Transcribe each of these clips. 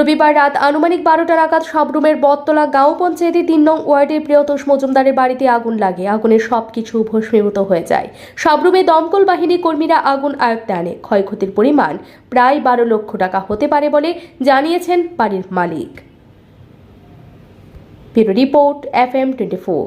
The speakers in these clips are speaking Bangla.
রবিবার রাত আনুমানিক বারোটা নাগাদ সাবরুমের বটতলা, গাঁও পঞ্চায়েতের তিন নং ওয়ার্ডের প্রিয়তোষ মজুমদারের বাড়িতে আগুন লাগে। আগুনে সবকিছু ভস্মীভূত হয়ে যায়। সাবরুমে দমকল বাহিনী কর্মীরা আগুন আয়ত্তে আনে। ক্ষয়ক্ষতির পরিমাণ প্রায় বারো লক্ষ টাকা হতে পারে বলে জানিয়েছেন বাড়ির মালিক। Report F M twenty four.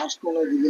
First মনে দিদি